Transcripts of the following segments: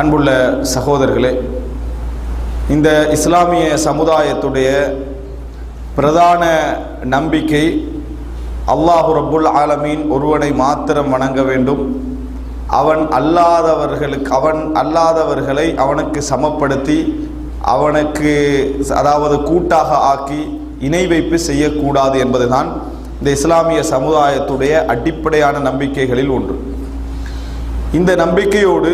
அன்புள்ள சகோதரர்களே இந்த இஸ்லாமிய சமுதாயத்துடைய பிரதான நம்பிக்கை அல்லாஹு ரப்புல் ஆலமீன் ஒருவனை மாத்திரம் வணங்க வேண்டும். அவன் அல்லாதவர்களுக்கு அவன் அல்லாதவர்களை அவனுக்கு சமப்படுத்தி அவனுக்கு அதாவது கூட்டாக ஆக்கி இணை வைப்பு செய்யக்கூடாது என்பதுதான் இந்த இஸ்லாமிய சமுதாயத்துடைய அடிப்படையான நம்பிக்கைகளில் ஒன்று. இந்த நம்பிக்கையோடு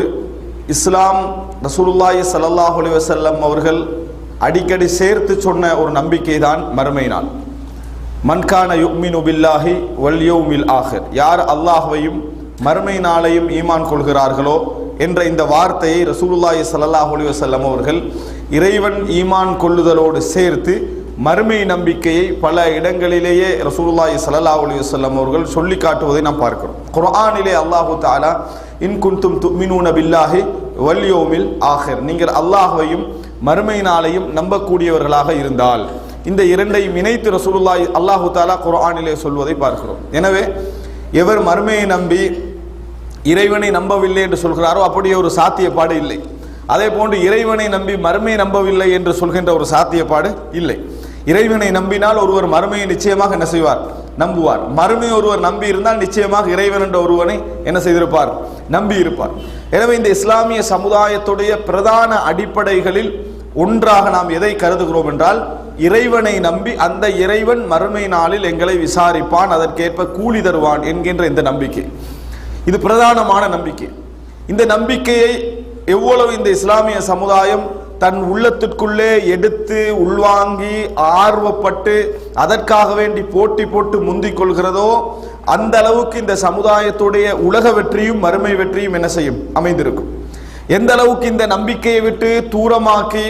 இஸ்லாம் ரசூலுல்லாஹி சல்லாஹ் அலி வசல்லம் அவர்கள் அடிக்கடி சேர்த்து சொன்ன ஒரு நம்பிக்கை தான் மறுமை நாள். மன்கான யுக்மின் உபில்லாஹி வல் யௌமில் ஆஹிர். யார் அல்லாஹுவையும் மறுமை நாளையும் ஈமான் கொள்கிறார்களோ என்ற இந்த வார்த்தையை ரசூலுல்லாஹி சல்லாஹ் அலி வசல்லம் அவர்கள் இறைவன் ஈமான் கொள்ளுதலோடு சேர்த்து மறுமை நம்பிக்கையை பல இடங்களிலேயே ரசூலுல்லாஹி ஸல்லல்லாஹு அலி வஸல்லம் அவர்கள் சொல்லி காட்டுவதை நாம் பார்க்கிறோம். குரானிலே அல்லாஹு தாலா இன் குன்தும் துமினூன பில்லாஹி வல்யோமில் ஆஹிர் நீங்கள் அல்லாஹையும் மறுமை நாளையும் நம்பக்கூடியவர்களாக இருந்தால். இந்த இரண்டையும் இணைத்து ரசூலுல்லாஹி அல்லாஹு தாலா குரானிலே சொல்வதை பார்க்கிறோம். எனவே எவர் மறுமையை நம்பி இறைவனை நம்பவில்லை என்று சொல்கிறாரோ அப்படியே ஒரு சாத்தியப்பாடு இல்லை. அதே போன்று இறைவனை நம்பி மறுமையை நம்பவில்லை என்று சொல்கின்ற ஒரு சாத்தியப்பாடு இல்லை. இறைவனை நம்பினால் ஒருவர் மறுமையை நிச்சயமாக என்ன செய்வார்? நம்புவார். மறுமை ஒருவர் நம்பி இருந்தால் நிச்சயமாக இறைவன் என்ற ஒருவனை என்ன செய்திருப்பார்? நம்பி இருப்பார். எனவே இந்த இஸ்லாமிய சமுதாயத்துடைய பிரதான அடிப்படைகளில் ஒன்றாக நாம் எதை கருதுகிறோம் என்றால் இறைவனை நம்பி அந்த இறைவன் மறுமை நாளில் எங்களை விசாரிப்பான் அதற்கேற்ப கூலி தருவான் என்கின்ற இந்த நம்பிக்கை. இது பிரதானமான நம்பிக்கை. இந்த நம்பிக்கையை எவ்வளவு இந்த இஸ்லாமிய சமுதாயம் தன் உள்ளத்திற்குள்ளே எடுத்து உள்வாங்கி ஆர்வப்பட்டு அதற்காக வேண்டி போட்டி போட்டு முந்திக் கொள்கிறதோ அந்த அளவுக்கு இந்த சமுதாயத்துடைய உலக வெற்றியும் மறுமை வெற்றியும் என்ன செய்யும்? அமைந்திருக்கும். எந்த அளவுக்கு இந்த நம்பிக்கையை விட்டு தூரமாக்கி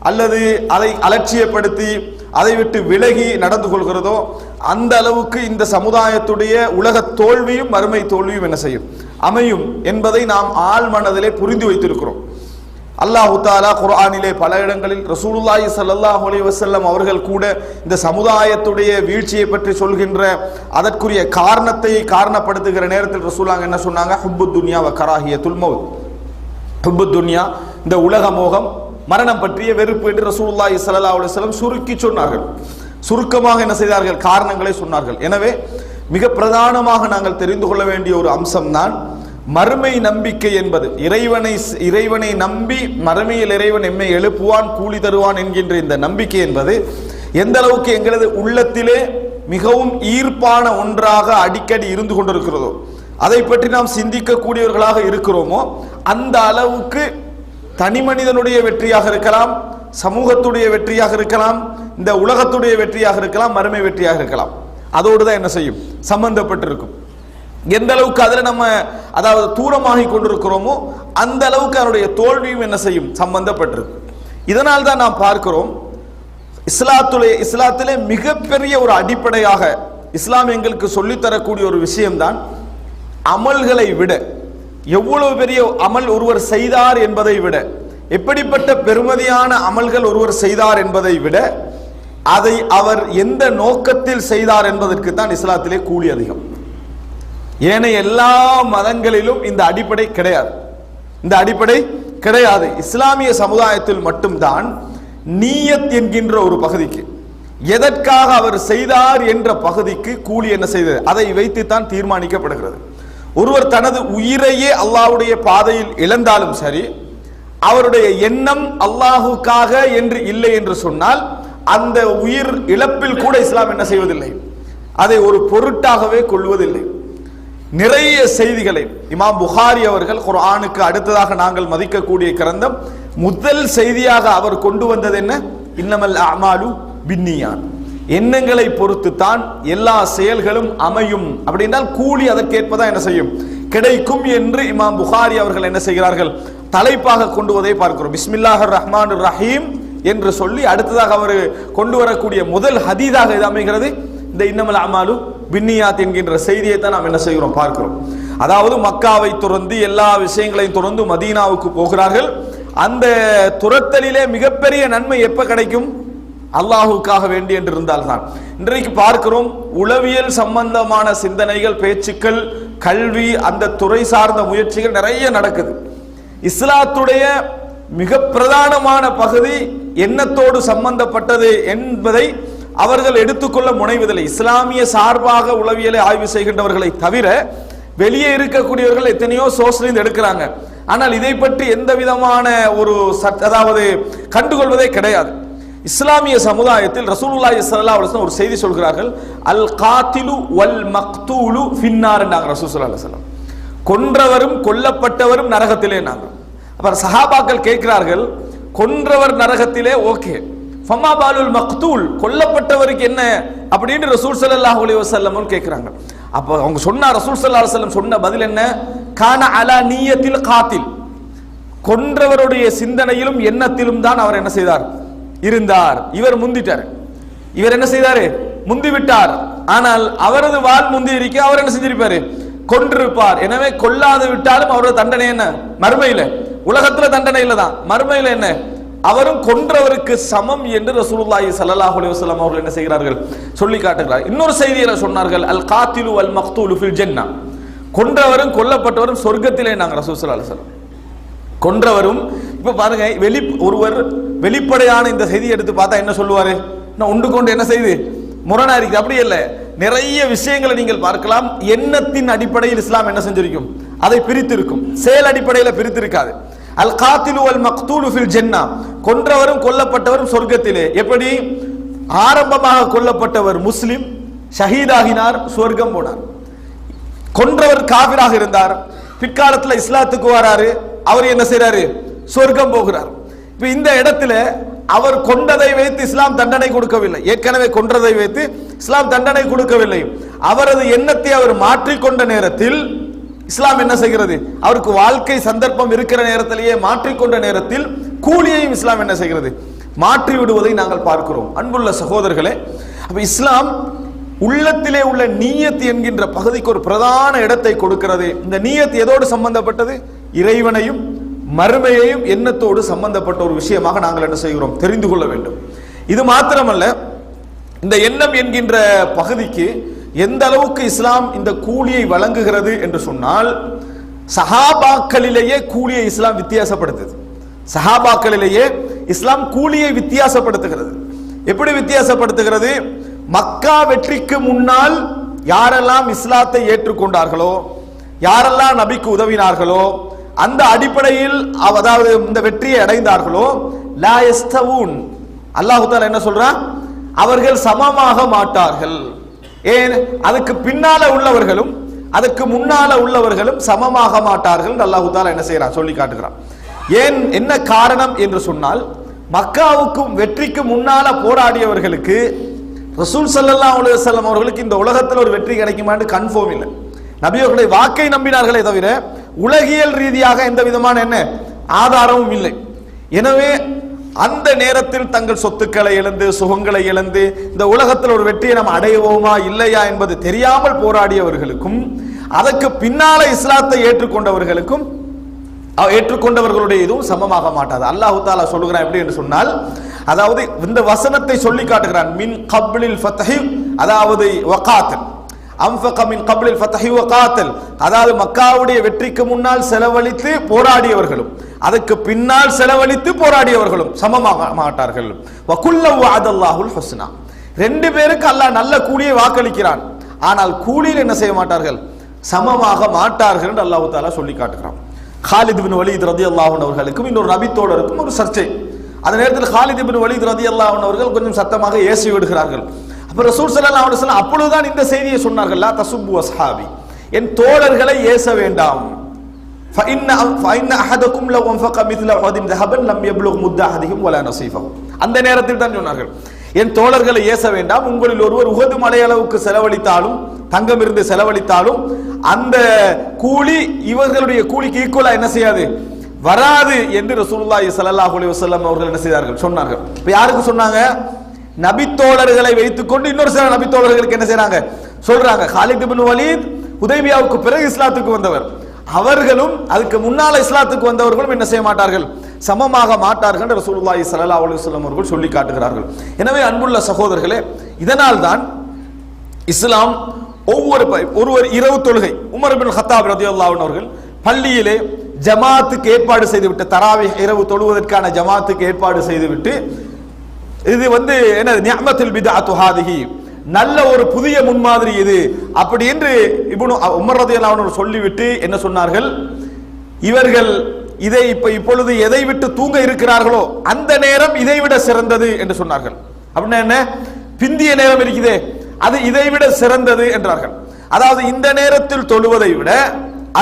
அல்லது அதை அலட்சியப்படுத்தி அதை விட்டு விலகி நடந்து கொள்கிறதோ அந்த அளவுக்கு இந்த சமுதாயத்துடைய உலக தோல்வியும் மறுமை தோல்வியும் என்ன செய்யும்? அமையும் என்பதை நாம் ஆள் மனதிலே புரிந்து வைத்திருக்கிறோம். அல்லாஹு தாலா குர்ஆனிலே பல இடங்களில் ரசூலுல்லாஹி ஸல்லல்லாஹு அலைஹி வஸல்லம் அவர்கள் கூட இந்த சமுதாயத்துடைய வீழ்ச்சியை பற்றி சொல்கின்ற அதற்குரிய காரணத்தை காரணப்படுத்துகிற நேரத்தில் ரசூலாங்க என்ன சொன்னாங்க? ஹுப்பு துன்யா வ கராஹியத்துல் மௌத். ஹுப்பு துன்யா இந்த உலக மோகம் மரணம் பற்றிய வெறுப்பு என்று ரசூலுல்லாஹி ஸல்லல்லாஹு அலைஹி வஸல்லம் சுருக்கி சொன்னார்கள். சுருக்கமாக என்ன செய்தார்கள்? காரணங்களை சொன்னார்கள். எனவே மிக பிரதானமாக நாங்கள் தெரிந்து கொள்ள வேண்டிய ஒரு அம்சம்தான் மறுமை நம்பிக்கை என்பது இறைவனை இறைவனை நம்பி மறுமையில் இறைவன் எம்மை எழுப்புவான் கூலி தருவான் என்கின்ற இந்த நம்பிக்கை என்பது எந்த அளவுக்கு எங்களது உள்ளத்திலே மிகவும் ஈர்ப்பான ஒன்றாக அடிக்கடி இருந்து கொண்டிருக்கிறதோ அதை பற்றி நாம் சிந்திக்கக்கூடியவர்களாக இருக்கிறோமோ அந்த அளவுக்கு தனி மனிதனுடைய வெற்றியாக இருக்கலாம் சமூகத்துடைய வெற்றியாக இருக்கலாம் இந்த உலகத்துடைய வெற்றியாக இருக்கலாம் மறுமை வெற்றியாக இருக்கலாம். அதோடு தான் என்ன செய்யும்? சம்பந்தப்பட்டிருக்கும். எந்த அளவுக்கு அதில் நம்ம அதாவது தூரமாகி கொண்டிருக்கிறோமோ அந்த அளவுக்கு அதனுடைய தோல்வியும் என்ன செய்யும்? சம்பந்தப்பட்டிருக்கு. இதனால் தான் நாம் பார்க்கிறோம் இஸ்லாத்துலே இஸ்லாத்திலே மிகப்பெரிய ஒரு அடிப்படையாக இஸ்லாம் எங்களுக்கு சொல்லித்தரக்கூடிய ஒரு விஷயம்தான் அமல்களை விட எவ்வளவு பெரிய அமல் ஒருவர் செய்தார் என்பதை விட எப்படிப்பட்ட பெருமதியான அமல்கள் ஒருவர் செய்தார் என்பதை விட அதை அவர் எந்த நோக்கத்தில் செய்தார் என்பதற்கு தான் இஸ்லாத்திலே கூலி அதிகம். ஏனைய எல்லா மதங்களிலும் இந்த அடிப்படை கிடையாது. இந்த அடிப்படை கிடையாது. இஸ்லாமிய சமுதாயத்தில் மட்டும்தான் நீயத் என்கின்ற ஒரு பகுதிக்கு எதற்காக அவர் செய்தார் என்ற பகுதிக்கு கூலி என்ன செய்தது? அதை வைத்துத்தான் தீர்மானிக்கப்படுகிறது. ஒருவர் தனது உயிரையே அல்லாஹ்வுடைய பாதையில் இழந்தாலும் சரி அவருடைய எண்ணம் அல்லாஹுக்காக என்று இல்லை என்று சொன்னால் அந்த உயிர் இழப்பில் கூட இஸ்லாம் என்ன செய்வதில்லை. அதை ஒரு பொருட்டாகவே கொள்வதில்லை. நிறைய செய்திகளை இமாம் புகாரி அவர்கள் குர்ஆனுக்கு அடுத்ததாக நாங்கள் மதிக்கக்கூடிய கிரந்தம் முதல் செய்தியாக அவர் கொண்டு வந்தது என்ன? இன்னமல் அமாலு பின்னியான். எண்ணங்களை பொறுத்து தான் எல்லா செயல்களும் அமையும். அப்படின்னால் கூலி அதற்கேற்பதான் என்ன செய்யும்? கிடைக்கும் என்று இமாம் புகாரி அவர்கள் என்ன செய்கிறார்கள்? தலைப்பாக கொண்டு வதை பார்க்கிறோம். பிஸ்மில்லாஹர் ரஹ்மான் ரஹீம் என்று சொல்லி அடுத்ததாக அவர் கொண்டு வரக்கூடிய முதல் ஹதீதாக இது அமைகிறது. இந்த இன்னமல் அமாலு பின்னியாத் என்கின்ற செய்தியை தான் நாம் என்ன செய்கிறோம்? பார்க்கிறோம். அதாவது மக்காவை துறந்து எல்லா விஷயங்களையும் தொடர்ந்து மதீனாவுக்கு போகிறார்கள். அந்த துரத்தலிலே மிகப்பெரிய நன்மை எப்ப கிடைக்கும்? அல்லாஹுக்காக வேண்டி என்று இருந்தால்தான். இன்றைக்கு பார்க்கிறோம் உளவியல் சம்பந்தமான சிந்தனைகள் பேச்சுக்கள் கல்வி அந்த துறை சார்ந்த முயற்சிகள் நிறைய நடக்குது. இஸ்லாத்துடைய மிக பிரதானமான பகுதி எண்ணத்தோடு சம்பந்தப்பட்டது என்பதை அவர்கள் எடுத்துக்கொள்ள முனைவதில்லை. இஸ்லாமிய சார்பாக உளவியலை ஆய்வு செய்கின்றவர்களை தவிர வெளியே இருக்கக்கூடியவர்கள் எத்தனையோ சோர்ஸ்லேருந்து எடுக்கிறாங்க. ஆனால் இதை பற்றி எந்த விதமான ஒரு அதாவது கண்டுகொள்வதே கிடையாது. இஸ்லாமிய சமுதாயத்தில் ரசூலுல்லாஹி ஸல்லல்லாஹு அலைஹி ஒரு செய்தி சொல்கிறார்கள் அல் காத்திலு வல் மக்தூலு ஃபின்னார் என்றாங்க ரசூல் ஸல்லல்லாஹு கொன்றவரும் கொல்லப்பட்டவரும் நரகத்திலே நாங்கள். அப்புறம் சஹாபாக்கள் கேட்கிறார்கள் கொன்றவர் நரகத்திலே ஓகே ஃபமா பாலுல் மக்தூல் கொல்லப்பட்டவருக்கு என்ன? அப்படின்னு ரசூல் சல்லாஹ் அலி வஸல்லம் கேட்குறாங்க அப்போ அவங்க சொன்னார் ரசூல் சல்லா அலுவலம் சொன்ன பதில் என்ன? கான அலா நீயத்தில் காத்தில். கொன்றவருடைய சிந்தனையிலும் எண்ணத்திலும் தான் அவர் என்ன செய்தார்? இருந்தார். இவர் முந்திட்டார். இவர் என்ன செய்தாரு? முந்தி விட்டார் ஆனால் அவரது வால் முந்தி இருக்க அவர் என்ன செஞ்சிருப்பாரு? கொன்றிருப்பார். எனவே கொல்லாது விட்டாலும் அவரது தண்டனை என்ன? மறுமையில. உலகத்துல தண்டனை இல்லதான். மறுமையில என்ன? அவரும் கொன்றவருக்கு சமம் என்று ரசூலுல்லாஹி ஸல்லல்லாஹு அலைஹி வஸல்லம் அவர்கள் என்ன செய்கிறார்கள்? சொல்லி காட்டுகிறார். இன்னொரு செய்தியில சொன்னார்கள் அல் காத்திலு அல் மக்தூலு ஃபில் ஜன்னா கொன்றவரும் கொல்லப்பட்டவரும் சொர்க்கத்திலே நாங்கள் ரசூல் ஸல்லல்லாஹு அலைஹி வஸல்லம். கொன்றவரும் இப்ப பாருங்க வெளி ஒருவர் வெளிப்படையான இந்த செய்தி எடுத்து பார்த்தா என்ன சொல்லுவாரு? நான் உண்டு கொண்டு என்ன செய்து? முரணா இருக்கு அப்படி இல்லை. நிறைய விஷயங்களை நீங்கள் பார்க்கலாம். எண்ணத்தின் அடிப்படையில் இஸ்லாம் என்ன செஞ்சிருக்கும்? அதை பிரித்திருக்கும். செயல் அடிப்படையில் பிரித்திருக்காது. அல் காத்திலு அல் மக்தூலு ஃபில் ஜென்னா கொன்றவரும் கொல்லப்பட்டவரும் சொர்க்கத்திலே. எப்படி? ஆரம்பமாக கொல்லப்பட்டவர் முஸ்லிம் ஷஹீதாகினார் சொர்க்கம் போனார். கொன்றவர் காவிராக இருந்தார். பிற்காலத்தில் இஸ்லாத்துக்கு வராரு. அவர் என்ன செய்றாரு? சொர்க்கம் போகிறார். இப்போ இந்த இடத்துல அவர் கொண்டதை வைத்து இஸ்லாம் தண்டனை கொடுக்கவில்லை. ஏற்கனவே கொன்றதை வைத்து இஸ்லாம் தண்டனை கொடுக்கவில்லை. அவரது எண்ணத்தை அவர் மாற்றிக்கொண்ட நேரத்தில் இஸ்லாம் என்ன செய்கிறது? அவருக்கு வாழ்க்கை சந்தர்ப்பம் இருக்கிற நேரத்திலேயே மாற்றிக்கொண்ட நேரத்தில் கூலியையும் இஸ்லாம் என்ன செய்கிறது? மாற்றி விடுவதை நாங்கள் பார்க்கிறோம். அன்புள்ள சகோதரர்களே அப்ப இஸ்லாம் உள்ளத்திலே உள்ள நீயத் என்கின்ற பகுதிக்கு ஒரு பிரதான இடத்தை கொடுக்கிறது. இந்த நீயத் எதோடு சம்பந்தப்பட்டது? இறைவனையும் மறுமையையும் எண்ணத்தோடு சம்பந்தப்பட்ட ஒரு விஷயமாக நாங்கள் என்ன செய்கிறோம்? தெரிந்து கொள்ள வேண்டும். இது மாத்திரமல்ல இந்த எண்ணம் என்கின்ற பகுதிக்கு எந்த அளவுக்கு இஸ்லாம் இந்த கூலியை வழங்குகிறது என்று சொன்னால் சஹாபாக்களிலேயே கூலியை இஸ்லாம் வித்தியாசப்படுத்துது. சஹாபாக்களிலேயே இஸ்லாம் கூலியை வித்தியாசப்படுத்துகிறது. எப்படி வித்தியாசப்படுத்துகிறது? மக்கா வெற்றிக்கு முன்னால் யாரெல்லாம் இஸ்லாத்தை ஏற்றுக்கொண்டார்களோ யாரெல்லாம் நபிக்கு உதவினார்களோ அந்த அடிப்படையில் அதாவது இந்த வெற்றியை அடைந்தார்களோ லா யஸ்தவூன். அல்லாஹு என்ன சொல்றான்? அவர்கள் சமமாக மாட்டார்கள். ஏன்? அதுக்கு பின்னால உள்ளவர்களும் அதுக்கு முன்னால உள்ளவர்களும் சமமாக மாட்டார்கள் அல்லாஹு தாலா என்ன செய்யறான் சொல்லி காட்டுகிறான். ஏன்? என்ன காரணம் என்று சொன்னால் மக்காவுக்கும் வெற்றிக்கு முன்னால போராடியவர்களுக்கு ரசூல் சல்லா அலுவலம் அவர்களுக்கு இந்த உலகத்தில் ஒரு வெற்றி கிடைக்குமான்னு கன்ஃபார்ம் இல்லை. நபியவர்களுடைய வாக்கை நம்பினார்களே தவிர உலகியல் ரீதியாக எந்த விதமான என்ன? ஆதாரமும் இல்லை. எனவே அந்த நேரத்தில் தங்கள் சொத்துக்களை இழந்து சுகங்களை இழந்து இந்த உலகத்தில் ஒரு வெற்றியை நாம் அடைவோமா இல்லையா என்பது தெரியாமல் போராடியவர்களுக்கும் அதற்கு பின்னால இஸ்லாத்தை ஏற்றுக்கொண்டவர்களுக்கும் ஏற்றுக்கொண்டவர்களுடைய இதுவும் சமமாக மாட்டாது. அல்லாஹு தாலா சொல்லுகிறான் எப்படி என்று சொன்னால் அதாவது இந்த வசனத்தை சொல்லி காட்டுகிறான். மின் கபிலில் ஃபத்ஹி அதாவது வகாத்தல் அம்ஃபக மின் கப்லில் ஃபத்ஹி அதாவது மக்காவுடைய வெற்றிக்கு முன்னால் செலவழித்து போராடியவர்களும் அதுக்கு பின்னால் செலவழித்து போராடியவர்களும் சமமாக மாட்டார்கள். வகுல்ல வஅதல்லாஹுல் ஹுஸ்னா. ரெண்டு பேருக்கு அல்லாஹ் நல்ல கூலியை வாக்களிக்கிறான். ஆனால் கூலியில் என்ன செய்ய மாட்டார்கள்? சமமாக மாட்டார்கள் என்று அல்லாஹ் தாலா சொல்லி காட்டுகிறான். ஹாலித் பின் வலித் ரதி அல்லாஹன் அவர்களுக்கும் இன்னொரு நபித்தோடருக்கும் ஒரு சர்ச்சை. அந்த நேரத்தில் ஹாலித் பின் வலித் ரதி அல்லாஹன் அவர்கள் கொஞ்சம் சத்தமாக ஏசி விடுகிறார்கள். அப்போ ரசூல் சல்லா அலுவலம் அப்பொழுதுதான் இந்த செய்தியை சொன்னார்கள் லா தசுப்பு வஸ்ஹாபி. என் தோழர்களை ஏச வேண்டாம். அந்த நேரத்தில் சொன்னார்கள் என் தோழர்களை ஏச வேண்டாம். உங்களில் ஒருவர் உகது மலையளவுக்கு செலவழித்தாலும் தங்கம் இருந்து செலவழித்தாலும் அந்த கூலி இவர்களுடைய கூலிக்கு ஈக்குவலா என்ன செய்யாது? வராது என்று ரசூலுல்லாஹி ஸல்லல்லாஹு அலைஹி வஸல்லம் அவர்கள் என்ன செய்தார்கள்? சொன்னார்கள். இப்போ யாருக்கு சொன்னாங்க? நபித்தோழர்களை வைத்துக்கொண்டு இன்னொரு சில நபித்தோழர்களுக்கு என்ன செய்யறாங்க சொல்றாங்க. ஹாலித் பின் வலீத் உதவியாவுக்கு பிறகு இஸ்லாத்துக்கு வந்தவர். அவர்களும் அதுக்கு முன்னால இஸ்லாத்துக்கு வந்தவர்களும் என்ன செய்ய மாட்டார்கள்? சமமாக மாட்டார்கள் என்று ரசூலுல்லாஹி ஸல்லல்லாஹு அலைஹி வஸல்லம் அவர்கள் சொல்லி காட்டுகிறார்கள். எனவே அன்புள்ள சகோதரர்களே இதனால் தான் இஸ்லாம் ஒவ்வொரு ஒருவர் இரவு தொழுகை. உமர் பின் ஹத்தாப் ரதியல்லாஹு அவர்கள் பள்ளியிலே ஜமாத்துக்கு ஏற்பாடு செய்துவிட்டு தராவி இரவு தொழுவதற்கான ஜமாத்துக்கு ஏற்பாடு செய்துவிட்டு இது வந்து என்ன நியமத்தில் பிதாத்து ஹாதிஹி. நல்ல ஒரு புதிய முன்மாதிரி இது. அப்படி என்று இப்னு உமர் ரதியல்லாஹு சொல்லிவிட்டு என்ன சொன்னார்கள்? இவர்கள் இதை இப்ப இப்பொழுது எதை விட்டு தூங்க இருக்கிறார்களோ அந்த நேரம் இதை விட சிறந்தது என்று சொன்னார்கள். அப்படின்னா என்ன? பிந்திய நேரம் இருக்குதே. அது இதை விட சிறந்தது என்றார்கள். அதாவது இந்த நேரத்தில் தொழுவதை விட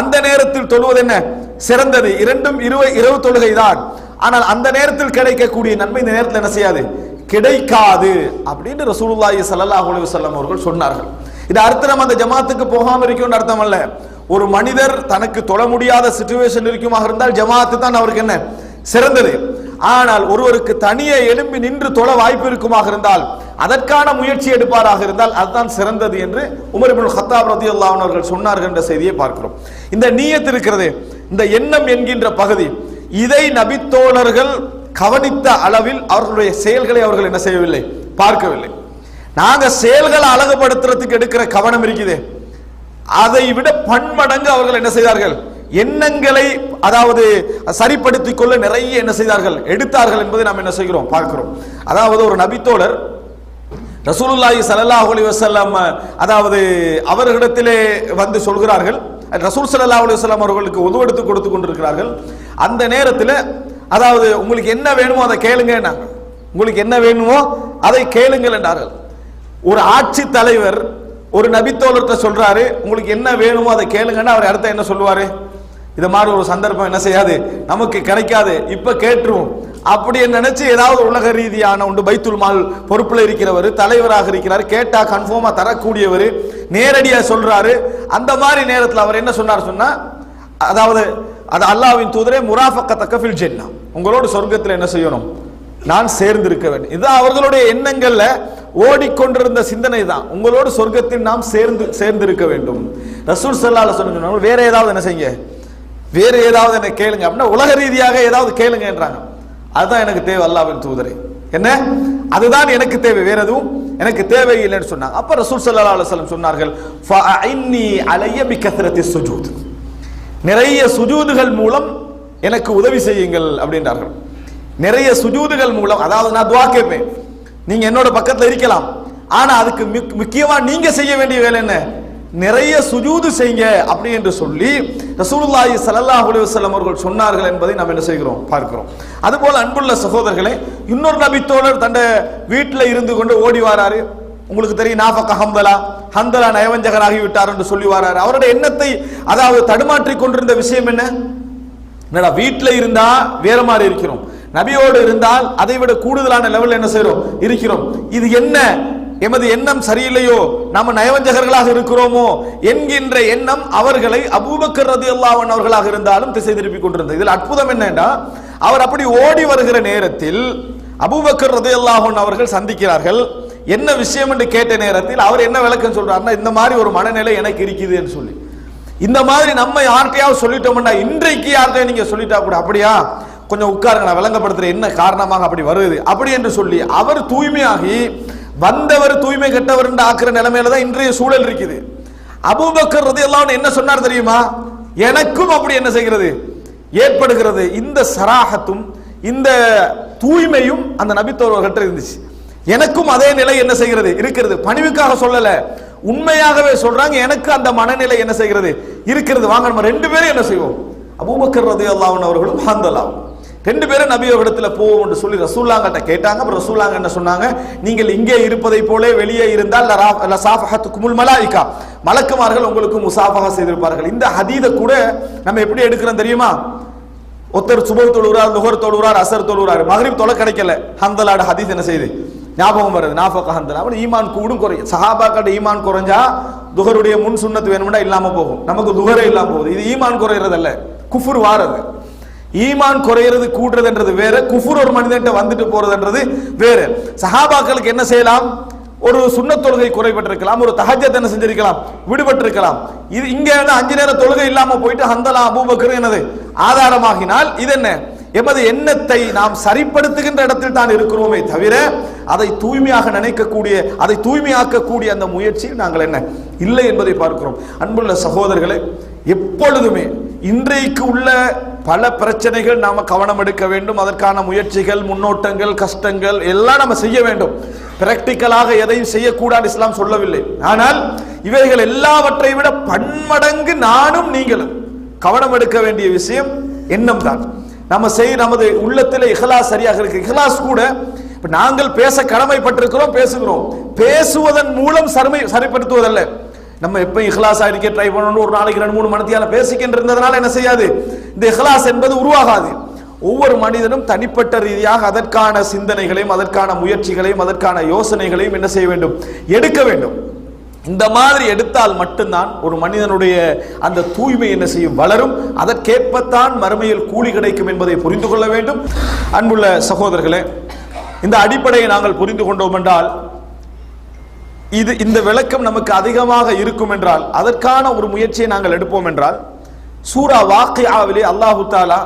அந்த நேரத்தில் தொழுவது என்ன? சிறந்தது. இரண்டும் இருவ இரவு தொழுகை தான் ஆனால் அந்த நேரத்தில் கிடைக்கக்கூடிய நன்மை இந்த நேரத்தில் என்ன செய்யாது? கிடைக்காது அப்படின்னு ரசூலுல்லாஹி ஸல்லல்லாஹு அலைஹி வஸல்லம் அவர்கள் சொன்னார்கள். இது அர்த்தம் நம்ம அந்த ஜமாத்துக்கு போகாம இருக்கும்னு அர்த்தம் அல்ல ஒரு மனிதர் தனக்கு தொழ முடியாத சுச்சுவேஷன் இருக்குமாக இருந்தால் ஜமாத்து தான் அவருக்கு என்ன? சிறந்தது. ஆனால் ஒருவருக்கு தனியே எழும்பி நின்று தொழ வாய்ப்பு இருக்குமாக இருந்தால் அதற்கான முயற்சி எடுப்பாராக இருந்தால் அதுதான் சிறந்தது என்று உமர் இப்னு ஹத்தாப் ரதியல்லாஹு அன்ஹு அவர்கள் சொன்னார்கள் என்ற செய்தியை பார்க்கிறோம். இந்த நீயத் இருக்கிறது இந்த எண்ணம் என்கின்ற பகுதி இதை நபித்தோழர்கள் கவனித்த அளவில் அவர்களுடைய செயல்களை அவர்கள் என்ன செய்யவில்லை? பார்க்கவில்லை. நாங்க செயல்களை அழகுபடுத்துறதுக்கு எடுக்கிற கவனம் இருக்குது. அதை விட பன்மடங்கு அவர்கள் என்ன செய்தார்கள்? எண்ணங்களை அதாவது சரிப்படுத்திக் கொள்ள நிறைய என்ன செய்தார்கள்? எடுத்தார்கள் என்பதை நாம் என்ன செய்கிறோம்? பார்க்கிறோம். அதாவது ஒரு நபித்தோழர் ரசூலுல்லாஹி சல்லாஹ் அலி வசல்லாம் அதாவது அவர்களிடத்திலே வந்து சொல்கிறார்கள் ரசூல் ஸல்லல்லாஹு அலி வஸல்லம் அவர்களுக்கு உதவெடுத்து கொடுத்து கொண்டிருக்கிறார்கள். அந்த நேரத்தில் அதாவது உங்களுக்கு என்ன வேணுமோ அதை கேளுங்க உங்களுக்கு என்ன வேணுமோ அதை கேளுங்கள் என்றார்கள். ஒரு ஆட்சி தலைவர் ஒரு நபித்தோழர்கிட்ட சொல்றாரு உங்களுக்கு என்ன வேணுமோ அதை கேளுங்கன்னு அவர் அடுத்த என்ன சொல்லுவாரு? இது மாதிரி ஒரு சந்தர்ப்பம் என்ன செய்யாது நமக்கு கிடைக்காது இப்ப கேட்டுருவோம். அப்படி நினைச்சு ஏதாவது உலக ரீதியான உண்டு பைத்துல் மால் பொறுப்புல இருக்கிறவர் தலைவராக இருக்கிறார் கேட்டா கன்ஃபார்மா தரக்கூடியவர் நேரடியா சொல்றாரு. அந்த மாதிரி நேரத்தில் அவர் என்ன சொன்னார் சொன்னா அதாவது அது அல்லாஹ்வின் தூதரே முராஃபக்கத்தக்க ஃபில் ஜென்னா. உங்களோட சொர்க்கத்தில் என்ன செய்யணும்? நான் சேர்ந்திருக்க வேண்டும். இதுதான் அவர்களுடைய எண்ணங்கள்ல ஓடிக்கொண்டிருந்த சிந்தனை தான் உங்களோடு சொர்க்கத்தில் நாம் சேர்ந்து சேர்ந்திருக்க வேண்டும். ரசூல் சல்லால சொன்ன வேற ஏதாவது என்ன செய்யுங்க? வேற ஏதாவது என்ன கேளுங்க. அப்படின்னா உலக ரீதியாக ஏதாவது கேளுங்கன்றாங்க அதுதான் எனக்கு தேவை அல்லாவின் தூதரை. என்ன? அதுதான் எனக்கு தேவை. வேற எதுவும் எனக்கு தேவையில்லைன்னு சொன்னாங்க. அப்ப ரசூல் சல்லா அலுவலம் சொன்னார்கள் ஃபஅஇன்னி அலைய பிகத்ரத்தி சுஜூத் நிறைய சுஜூதுகள் மூலம் எனக்கு உதவி செய்யுங்கள் அப்படின்றார்கள். நிறைய சுஜூதுகள் மூலம் அதாவது நான் துவா கேட்பேன். நீங்க என்னோட பக்கத்துல இருக்கலாம். ஆனா அதுக்கு முக்கியமா நீங்க செய்ய வேண்டிய வேலை என்ன? நிறைய சுஜூது செய்யுங்க அப்படி என்று சொல்லி ரசூலுல்லாஹி ஸல்லல்லாஹு அலைஹி வஸல்லம் அவர்கள் சொன்னார்கள் என்பதை நாம் என்ன செய்கிறோம்? பார்க்கிறோம். அதுபோல அன்புள்ள சகோதரர்களே இன்னொரு நபி தோழர் தன்னை வீட்டில் இருந்து கொண்டு ஓடி வாராரு. உங்களுக்கு தெரியும் நாஃபக ஹம்தலா. ஹந்தலா நயவஞ்சகராகி விட்டார் என்று சொல்லி வாராரு. அவருடைய எண்ணத்தை அதாவது தடுமாற்றி கொண்டிருந்த விஷயம் என்ன? என்னடா வீட்டில் இருந்தா வேற மாதிரி இருக்கிறோம். நபியோடு இருந்தால் அதை விட கூடுதலான லெவல் என்ன செய்கிறோம் இருக்கிறோம். இது என்ன? எமது எண்ணம் சரியில்லையோ? நாம நயவஞ்சகர்களாக இருக்கிறோமோ? என்கின்ற எண்ணம் அவர்களை அபூபக்கர் ரதி அல்லாவன் அவர்களாக இருந்தாலும் திசை திருப்பி கொண்டிருந்தது. இதில் அற்புதம் என்னன்னா அவர் அப்படி ஓடி வருகிற நேரத்தில் அபூபக்கர் ரதி அல்லாஹன் அவர்கள் சந்திக்கிறார்கள். என்ன விஷயம் என்று கேட்ட நேரத்தில் அவர் என்ன விளக்கம் சொல்றாருன்னா இந்த மாதிரி ஒரு மனநிலை எனக்கு இருக்குதுன்னு சொல்லி. இந்த மாதிரி நம்ம யார்கிட்டயாவது சொல்லிட்டோம்னா இன்றைக்கு யார்கிட்டயும் நீங்க சொல்லிட்டா கூட அப்படியா? கொஞ்சம் உட்காருங்க நான் விளங்கப்படுத்துறேன் என்ன காரணமாக அப்படி வருது? அப்படி என்று சொல்லி அவர் தூய்மையாகி வந்தவர் தூய்மை கெட்டவர் என்று ஆக்குற நிலைமையில தான் இன்றைய சூழல் இருக்குது. அபூபக்கர் எல்லாம் என்ன சொன்னார் தெரியுமா? எனக்கும் அப்படி என்ன செய்கிறது? ஏற்படுகிறது. இந்த சராகத்தும் இந்த தூய்மையும் அந்த நபித்தோர்கள்ட்ட இருந்துச்சு. எனக்கும் அதே நிலை என்ன செய்கிறது? இருக்கிறது. பணிவுக்காக சொல்லல. உண்மையாகவே சொல்றாங்க எனக்கு அந்த மனநிலை என்ன செய்கிறது? இருக்கிறது. வாங்க நம்ம ரெண்டு பேரும் என்ன செய்வோம்? அபூபக்கர் ரதியல்லாஹு அவர்களும் ஹந்தலாவும் ரெண்டு பேரும் நபி இடத்துல போவோம் என்று சொல்லி ரசூல்லாங்கிட்ட கேட்டாங்க. அப்புறம் ரசூல்லாங்க என்ன சொன்னாங்க? நீங்கள் இங்கே இருப்பதை போலே வெளியே இருந்தால் குமுல் மலாய்க்கா மலக்குமார்கள் உங்களுக்கு முசாஃபகா செய்திருப்பார்கள். இந்த ஹதீத கூட நம்ம எப்படி எடுக்கிறோம் தெரியுமா? ஒருத்தர் சுபர் தொழுகிறார் நுகர் தொழுகிறார் அசர் தொழுகிறார். மகரிப் தொலை கிடைக்கல. ஹந்தலாட ஹதீஸ் என்ன செய்யுது? ஞாபகம் வருது நாஃபக ஹந்தலா ஈமான் கூடும் குறையும் சஹாபாக்கிட்ட ஈமான் குறைஞ்சா துகருடைய முன் சுண்ணத்து வேணும்னா இல்லாமல் போகும். நமக்கு துகரே இல்லாமல் போகுது. இது ஈமான் குறையிறதல்ல. குஃபுர் வாரது. ஈமான் குறையிறது கூடுறதுன்றது வேற குஃபுர் ஒரு மனிதன்ட்ட வந்துட்டு போறதுன்றது வேற. சஹாபாக்களுக்கு என்ன செய்யலாம்? ஒரு சுண்ண தொழுகை குறைபட்டிருக்கலாம் ஒரு தஹஜத் என்ன செஞ்சிருக்கலாம் விடுபட்டிருக்கலாம். இது இங்க அஞ்சு நேர தொழுகை இல்லாம போயிட்டு ஹந்தலா அபூபக்கர் என்னது? ஆதாரமாகினால் இது என்ன? எமது எண்ணத்தை நாம் சரிப்படுத்துகின்ற இடத்தில் தான் இருக்கிறோமே தவிர அதை தூய்மையாக நினைக்கக்கூடிய அதை தூய்மையாக்கக்கூடிய அந்த முயற்சியில் நாங்கள் என்ன? இல்லை என்பதை பார்க்கிறோம். அன்புள்ள சகோதரர்களே எப்பொழுதுமே இன்றைக்கு உள்ள பல பிரச்சனைகள் நாம் கவனம் எடுக்க வேண்டும். அதற்கான முயற்சிகள் முன்னோட்டங்கள் கஷ்டங்கள் எல்லாம் நம்ம செய்ய வேண்டும். பிராக்டிக்கலாக எதையும் செய்யக்கூடாது இஸ்லாம் சொல்லவில்லை. ஆனால் இவைகள் எல்லாவற்றை விட பன்மடங்கு நானும் நீங்களும் கவனம் எடுக்க வேண்டிய விஷயம் எண்ணம் தான் நம்ம செய் நமது உள்ளத்தில் இஹ்லாஸ் சரியாக இருக்கு. இஹ்லாஸ் கூட இப்ப நாங்கள் பேச கடமைப்பட்டிருக்கிறோம் பேசுகிறோம். பேசுவதன் மூலம் சருமை சரிப்படுத்துவதல்ல. நம்ம எப்ப இஹ்லாஸ் இருக்க ட்ரை பண்ணணும் ஒரு நாளைக்கு ரெண்டு மூணு மணித்தியால பேசிக்கின்ற இருந்ததுனால என்ன செய்யாது? இந்த இஹ்லாஸ் என்பது உருவாகாது. ஒவ்வொரு மனிதனும் தனிப்பட்ட ரீதியாக அதற்கான சிந்தனைகளையும் அதற்கான முயற்சிகளையும் அதற்கான யோசனைகளையும் என்ன செய்ய வேண்டும்? எடுக்க வேண்டும். இந்த மாதிரி எடுத்தால் மட்டும்தான் ஒரு மனிதனுடைய அந்த தூய்மை என்ன செய்யும்? வளரும். அதற்கேற்பத்தான் மறுமையில் கூலி கிடைக்கும் என்பதை புரிந்து கொள்ள வேண்டும். அன்புள்ள சகோதரர்களே இந்த அடிப்படையை நாங்கள் புரிந்து கொண்டோம் என்றால் இது இந்த விளக்கம் நமக்கு அதிகமாக இருக்கும் என்றால் அதற்கான ஒரு முயற்சியை நாங்கள் எடுப்போம் என்றால் சூரா வாக்கியாவிலே அல்லாஹு தாலா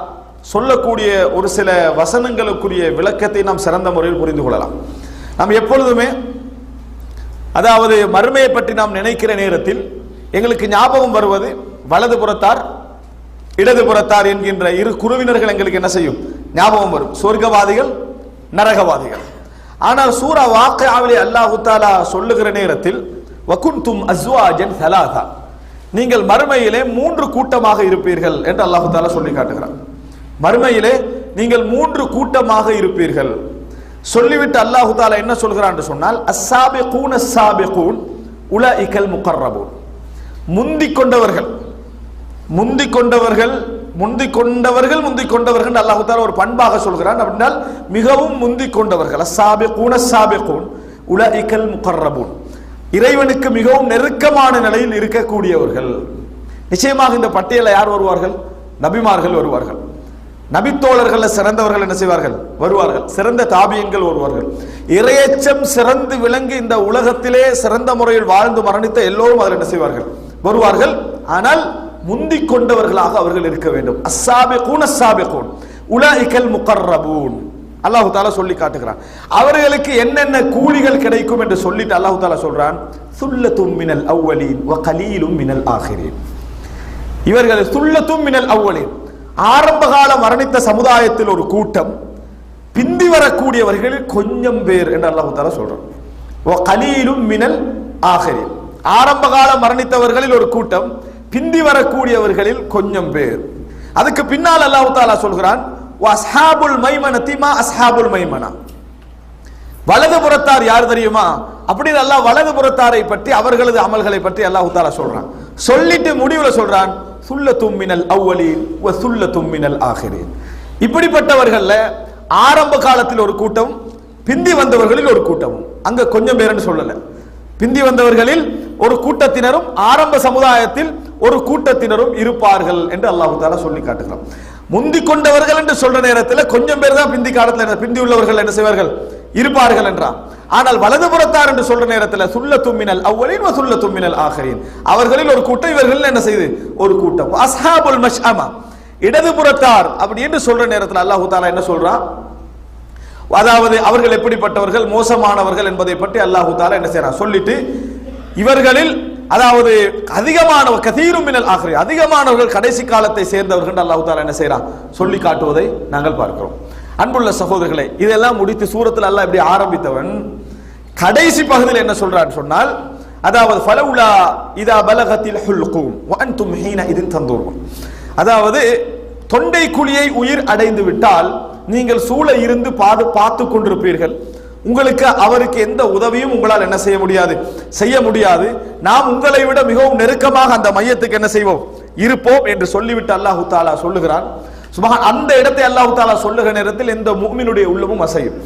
சொல்லக்கூடிய ஒரு சில வசனங்களுக்குரிய விளக்கத்தை நாம் சிறந்த முறையில் புரிந்து கொள்ளலாம். நாம் எப்பொழுதுமே அதாவது மறுமையை பற்றி நாம் நினைக்கிற நேரத்தில் எங்களுக்கு ஞாபகம் வருவது வலது புறத்தார் இடது புறத்தார் என்கின்ற இரு குருவினர்கள் எங்களுக்கு என்ன செய்யும்? ஞாபகம் வரும். சொர்க்கவாதிகள் நரகவாதிகள். ஆனால் சூரா வாக்கியாவிலே அல்லாஹு தாலா சொல்லுகிற நேரத்தில் வகுந்தும் அஸ்வாஜன் ஹலாதா நீங்கள் மறுமையிலே மூன்று கூட்டமாக இருப்பீர்கள் என்று அல்லாஹு தாலா சொல்லி காட்டுகிறார் மறுமையிலே நீங்கள் மூன்று கூட்டமாக இருப்பீர்கள். சொல்லிவிட்டு அல்லாஹு தாலா என்ன சொல்கிறான் என்று சொன்னால் அஸ்ஸாபிகூன் அஸ்ஸாபிகூன் உலஇகல் முகர்ரபூன். முந்திக் கொண்டவர்கள் முந்திக் கொண்டவர்கள் முந்திக் கொண்டவர்கள் முந்திக் கொண்டவர்கள் அல்லாஹு தாலா ஒரு பண்பாக சொல்கிறான். அப்படின்னால் மிகவும் முந்திக் கொண்டவர்கள் அஸ்ஸாபிகூன் அஸ்ஸாபிகூன் உலஇகல் முகர்ரபூன். இறைவனுக்கு மிகவும் நெருக்கமான நிலையில் இருக்கக்கூடியவர்கள். நிச்சயமாக இந்த பட்டியலில் யார் வருவார்கள்? நபிமார்கள் வருவார்கள். நபித்தோழர்கள் சிறந்தவர்கள் என்ன செய்வார்கள்? வருவார்கள். சிறந்த தாபியங்கள் வருவார்கள் இறையச்சம் சிறந்து விளங்கி இந்த உலகத்திலே சிறந்த முறையில் வாழ்ந்து மரணித்த எல்லோரும் அதில் என்ன செய்வார்கள்? வருவார்கள். ஆனால் முந்திக் கொண்டவர்களாக அவர்கள் இருக்க வேண்டும். அஸ்ஸாபிகூன் அஸ்ஸாபிகூன் உலகல் முகர்ரபூன். அல்லாஹு தாலா சொல்லி காட்டுகிறான். அவர்களுக்கு என்னென்ன கூலிகள் கிடைக்கும் என்று சொல்லிட்டு அல்லாஹு தாலா சொல்றான். சுல்லத்தும் மினல் அவ்வலீன் வ கலீலும் மினல் ஆகிறேன் இவர்கள் சுல்லத்தும் மினல் அவ்வலீன். ஆரம்பகால மரணித்த சமுதாயத்தில் ஒரு கூட்டம் பிந்தி வரக்கூடியவர்களில் கொஞ்சம் பேர் என்று அல்லாஹு தாலா சொல்றான். கலியிலும் கலீலும் மினல் ஆகிரீன். ஆரம்பகால மரணித்தவர்களில் ஒரு கூட்டம் பிந்தி வரக்கூடியவர்களில் கொஞ்சம் பேர். அதுக்கு பின்னால் அல்லாஹு தாலா சொல்கிறான் அஸ்ஹாபுல் மைமனத்தி மா அஸ்ஹாபுல் மைமனா. வலது புறத்தார் யார் தெரியுமா? அப்படின்னு அல்லாஹ் வலது புறத்தாரை பற்றி அவர்களது அமல்களை பற்றி அல்லாஹு தாலா சொல்றான். சொல்லிட்டு முடிவுல சொல்றான் சுல்ல தும்மினல் அவ்வலீன் வ சுல்ல தும்மினல் ஆகிறேன் இப்படிப்பட்டவர்கள்ல ஆரம்ப காலத்தில் ஒரு கூட்டம் பிந்தி வந்தவர்களில் ஒரு கூட்டமும் அங்க கொஞ்சம் பேருன்னு சொல்லல. பிந்தி வந்தவர்களில் ஒரு கூட்டத்தினரும் ஆரம்ப சமுதாயத்தில் ஒரு கூட்டத்தினரும் இருப்பார்கள் என்று அல்லாஹு தாலா சொல்லி காட்டுகிறான். முந்தி கொண்டவர்கள் என்று சொல்ற நேரத்தில் கொஞ்சம் பேர் தான் பிந்தி காலத்தில் பிந்தி உள்ளவர்கள் என்ன செய்வார்கள்? இருப்பார்கள் என்றான். ஆனால் வலதுபுறத்தார் என்று சொல்ற நேரத்தில் சுல்ல தும்மினல் அவ்வளின் சுல்ல தும்மினல் ஆகரின் அவர்களில் ஒரு கூட்டம் இவர்கள் என்ன செய்து? ஒரு கூட்டம். அஸ்ஹாபுல் மஷ்அமா. இடதுபுறத்தார் அப்படி என்று சொல்ற நேரத்தில் அல்லாஹு தாலா என்ன சொல்றான் அதாவது அவர்கள் எப்படிப்பட்டவர்கள்? மோசமானவர்கள் என்பதை பற்றி அல்லாஹு தாலா என்ன செய்யறான் சொல்லிட்டு இவர்களில் அதாவது அதிகமான கதீரும் மின்னல் ஆகிறேன் அதிகமானவர்கள் கடைசி காலத்தை சேர்ந்தவர்கள் அல்லாஹு தாலா என்ன செய்யறான் சொல்லி காட்டுவதை நாங்கள் பார்க்கிறோம். அன்புள்ள சகோதரர்களே இதெல்லாம் முடித்து சூரத்தில் அல்லாஹ் இப்படி ஆரம்பித்தவன். கடைசி பகுதியில் என்ன சொல்றான்னு சொன்னால் அதாவது ஃபலவுலா இதா பலகத்தில் ஹுல்கும் வஅன்தும் ஹீன இதன் தந்தூர்வம் அதாவது தொண்டை குழியை உயிர் அடைந்து விட்டால் நீங்கள் சூழ இருந்து பாது பார்த்து கொண்டிருப்பீர்கள். உங்களுக்கு அவருக்கு எந்த உதவியும் உங்களால் என்ன செய்ய முடியாது. செய்ய முடியாது. நாம் உங்களை விட மிகவும் நெருக்கமாக அந்த மையத்துக்கு என்ன செய்வோம்? இருப்போம் என்று சொல்லிவிட்டு அல்லாஹு தாலா சொல்லுகிறான். சுபஹான் அந்த இடத்தை அல்லாஹு தாலா சொல்லுகிற நேரத்தில் இந்த மூமினுடைய உள்ளமும் அசையும்.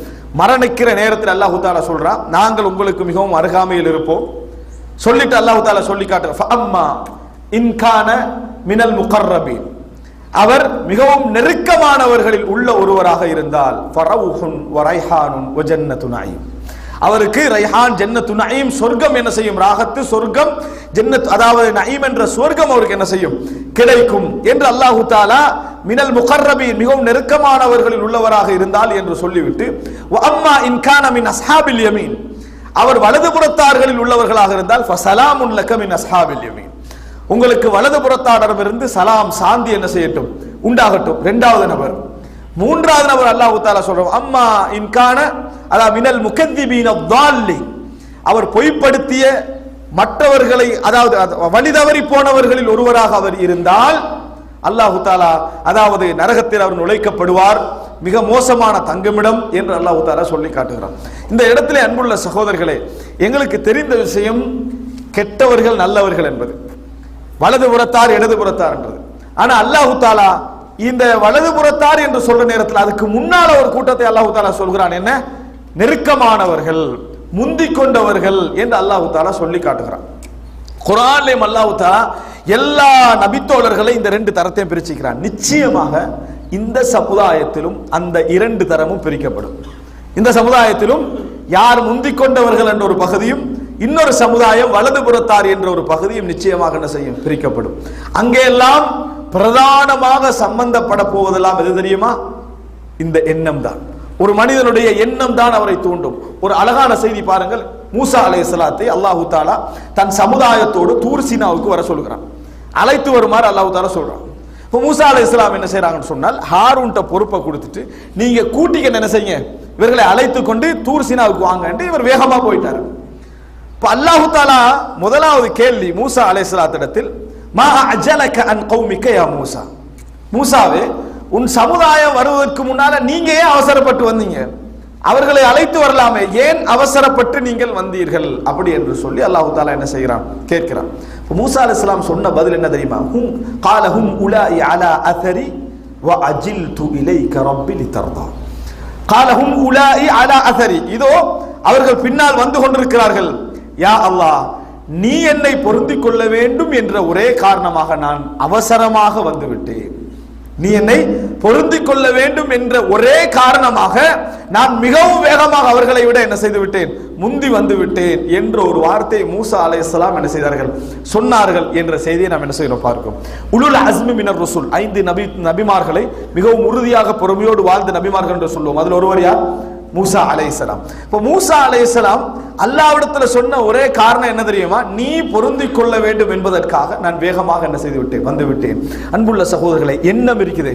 மரணிக்கிற நேரத்தில் அல்லாஹு தாலா சொல்றான் நாங்கள் உங்களுக்கு மிகவும் அருகாமையில் இருப்போம். சொல்லிட்டு அல்லாஹு தாலா சொல்லி காட்டுற இன்கான மினல் முகர்ரபி அவர் மிகவும் நெருக்கமானவர்களில் உள்ள ஒருவராக இருந்தால் ஃபரவுஹுன் வரைஹானுன் ஒஜன்ன நயீம் அவருக்கு ரைஹான் ஜன்னத்து நயீம் சொர்க்கம் என்ன செய்யும்? ராகத்து சொர்க்கம் ஜன்னத் அதாவது நயீம் என்ற சொர்க்கம் அவருக்கு என்ன செய்யும்? கிடைக்கும். என்று அல்லாஹு தாலா மினல் முகர்ரபி மிகவும் நெருக்கமானவர்களில் உள்ளவராக இருந்தால் என்று சொல்லிவிட்டு அம்மா இன்கான மின் அஸ்ஹாபில் யமீன். அவர் வலதுபுறத்தார்களில் உள்ளவர்களாக இருந்தால் ஃபசலாம் லக மின் அஸ்ஹாபில் யமீன். உங்களுக்கு வலது புறத்தாடமிருந்து சலாம் சாந்தி என்ன செய்யட்டும்? உண்டாகட்டும். இரண்டாவது நபர். மூன்றாவது நபர் அல்லாஹு தாலா சொல்றோம் அம்மா இன்கான அதா மினல் முகத்திபீன அவர் பொய்ப்படுத்திய மற்றவர்களை அதாவது வழி தவறி போனவர்களில் ஒருவராக அவர் இருந்தால் அல்லாஹு தாலா அதாவது நரகத்தில் அவர் நுழைக்கப்படுவார். மிக மோசமான தங்குமிடம் என்று அல்லாஹு தாலா சொல்லி காட்டுகிறார் இந்த இடத்துல அன்புள்ள சகோதரர்களே எங்களுக்கு தெரிந்த விஷயம் கெட்டவர்கள் நல்லவர்கள் என்பது. வலது புறத்தார் இடது புறத்தார் என்றது. ஆனால் அல்லாஹு தாலா இந்த வலது புறத்தார் என்று சொல்ற நேரத்தில் அதுக்கு முன்னால ஒரு கூட்டத்தை அல்லாஹு தாலா சொல்கிறான். என்ன? நெருக்கமானவர்கள் முந்தி கொண்டவர்கள் என்று அல்லாஹு தாலா சொல்லி காட்டுகிறான். குரான்லேயும் அல்லாஹு தாலா எல்லா நபித்தோழர்களை இந்த ரெண்டு தரத்தையும் பிரிச்சுக்கிறான். நிச்சயமாக இந்த சமுதாயத்திலும் அந்த இரண்டு தரமும் பிரிக்கப்படும். இந்த சமுதாயத்திலும் யார் முந்திக் கொண்டவர்கள் என்ற ஒரு பகுதியும் இன்னொரு சமுதாயம் வலது புறத்தார் என்ற ஒரு பகுதியும் நிச்சயமாக என்ன செய்யும்? பிரிக்கப்படும். அங்கெல்லாம் பிரதானமாக சம்பந்தப்பட போவதெல்லாம் எது தெரியுமா? இந்த எண்ணம் தான் ஒரு மனிதனுடைய எண்ணம் தான் அவரை தூண்டும். ஒரு அழகான செய்தி பாருங்கள். மூசா அலைஹிஸ்ஸலாத்தை அல்லாஹு தாலா தன் சமுதாயத்தோடு தூர் சீனாவுக்கு வர சொல்கிறான் அழைத்து வருமாறு அல்லாஹு தாலா சொல்றான். இப்போ மூசா அலை இஸ்லாம் என்ன செய்யறாங்கன்னு சொன்னால் ஹாரூன்ட்ட பொறுப்பை கொடுத்துட்டு நீங்க கூட்டிக்க என்ன செய்யுங்க? இவர்களை அழைத்து கொண்டு தூர் சீனாவுக்கு வாங்கன்ட்டு இவர் வேகமா போயிட்டாரு. இப்போ அல்லாஹு தாலா முதலாவது கேள்வி மூசா அலைஹிஸ்ஸலாத்திடத்தில் மா அஜலக அன் கௌமிக்க யா மூசா மூசாவே உன் சமுதாயம் வருவதற்கு முன்னால நீங்க ஏன் அவசரப்பட்டு வந்தீங்க. அவர்களை அழைத்து வரலாமே. ஏன் அவசரப்பட்டு நீங்கள் வந்தீர்கள்? அப்படி என்று சொல்லி அல்லாஹு தாலா என்ன செய்கிறான்? கேட்கிறான். மூசா அலி இஸ்லாம் சொன்ன பதில் என்ன தெரியுமா? ஹும் கால ஹும் உலாஇ அலா அசரி வ அஜில் து இலை இலைக ரப்பி லிதர்தா. காலஹும் உலா அலா அசரி இதோ அவர்கள் பின்னால் வந்து கொண்டிருக்கிறார்கள். யா அல்லாஹ் நீ என்னை பொருந்திக் கொள்ள வேண்டும் என்ற ஒரே காரணமாக நான் அவசரமாக வந்துவிட்டேன். நீ என்னை பொருந்திக் கொள்ள வேண்டும் என்ற ஒரே காரணமாக நான் மிகவும் வேகமாக அவர்களை விட என்ன செய்து விட்டேன்? முந்தி வந்து விட்டேன் என்ற ஒரு வார்த்தையை மூசா அலைஹிஸ்ஸலாம் என்ன செய்தார்கள்? சொன்னார்கள் என்ற செய்தியை நாம் என்ன செய்யணும் பார்க்கும் உலுல் அஸ்மி மினர் ருசுல் ஐந்து நபி நபிமார்களை மிகவும் உறுதியாக பொறுமையோடு வாழ்ந்த நபிமார்கள் என்று சொல்லுவோம். அதில் ஒருவர் யார்? மூசா அலைசலாம் இப்போ மூசா அலைஹிஸ்ஸலாம் அல்லாவிடத்தில் சொன்ன ஒரே காரணம் என்ன தெரியுமா? நீ பொருந்தி கொள்ள வேண்டும் என்பதற்காக நான் வேகமாக என்ன செய்து விட்டேன் வந்து விட்டேன் அன்புள்ள சகோதரர்களை எண்ணம் இருக்குது.